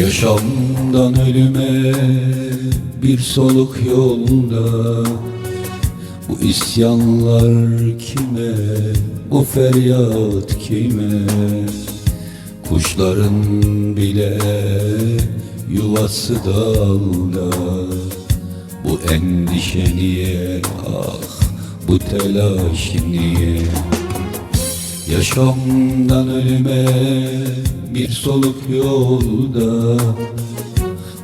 Yaşamdan ölüme bir soluk yolda. Bu isyanlar kime, bu feryat kime? Kuşların bile yuvası dalda. Bu endişe niye, ah bu telaş niye Yaşamdan ölüme bir soluk yolda.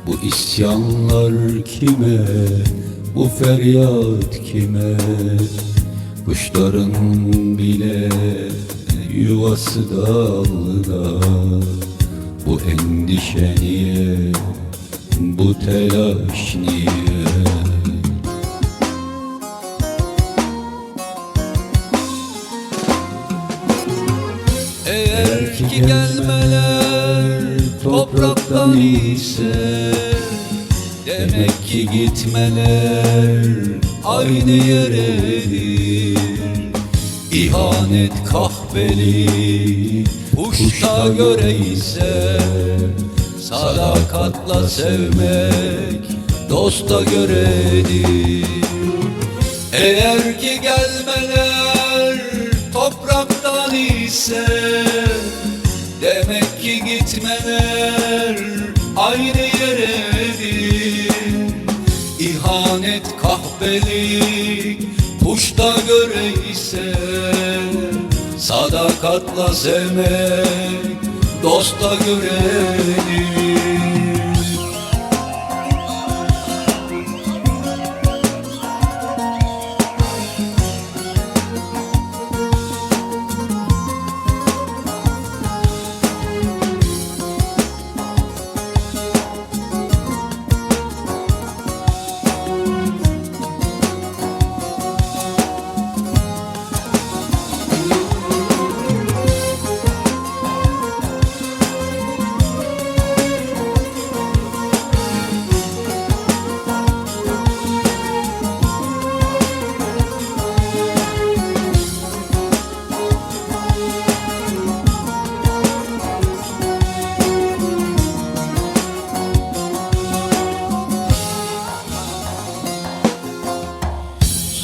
Bu isyanlar kime, bu feryat kime? Kuşların bile yuvası dalda. Bu endişe niye, bu telaş niye gelmeler topraktan ise. Demek ki gitmeler aynı yeredir İhanet kahveli Puşta göre ise. Sadakatla sevmek dosta göredir eğer ki gelmeler topraktan ise Demek ki gitmeler aynı yeredir İhanet kahpelik puşta göre ise Sadakatla sevmek dosta göredir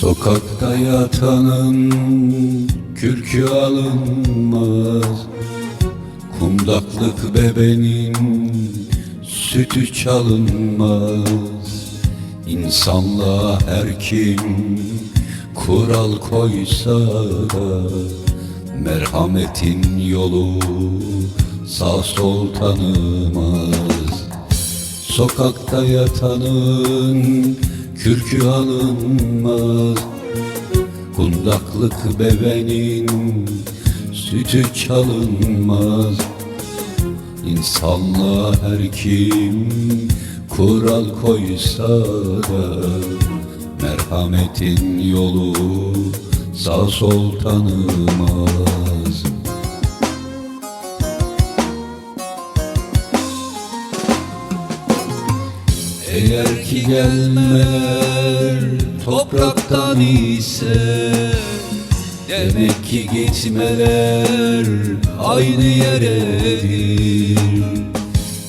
Sokakta yatanın kürkü alınmaz. Kundaklık bebenin sütü çalınmaz. İnsanlığa her kim kural koysa da Merhametin yolu sağ sol tanımaz. Sokakta yatanın kürkü alınmaz Kundaklık bebenin sütü çalınmaz. İnsanlığa her kim kural koysa da Merhametin yolu sağ sol tanımaz Eğer ki gelmeler topraktan ise Demek ki gitmeler aynı yeredir.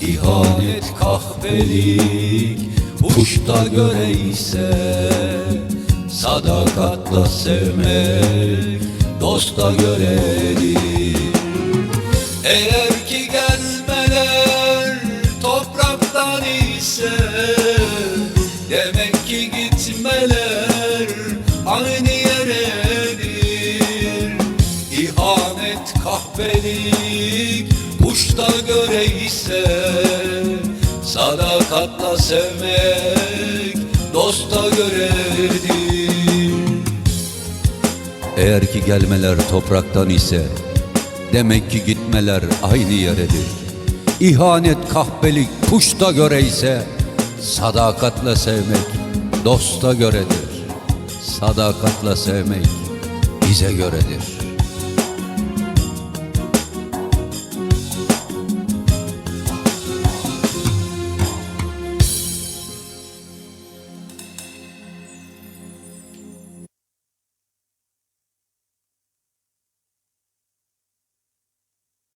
İhanet kahpelik puşta göre ise Sadakatla sevmek dosta göredir. Eğer ki gelmeler topraktan ise kahpelik puşta göre ise Sadakatla sevmek dosta göredir Eğer ki gelmeler topraktan ise Demek ki gitmeler aynı yeredir İhanet kahpelik puşta göre ise Sadakatle sevmek dosta göredir. Sadakatle sevmek bize göredir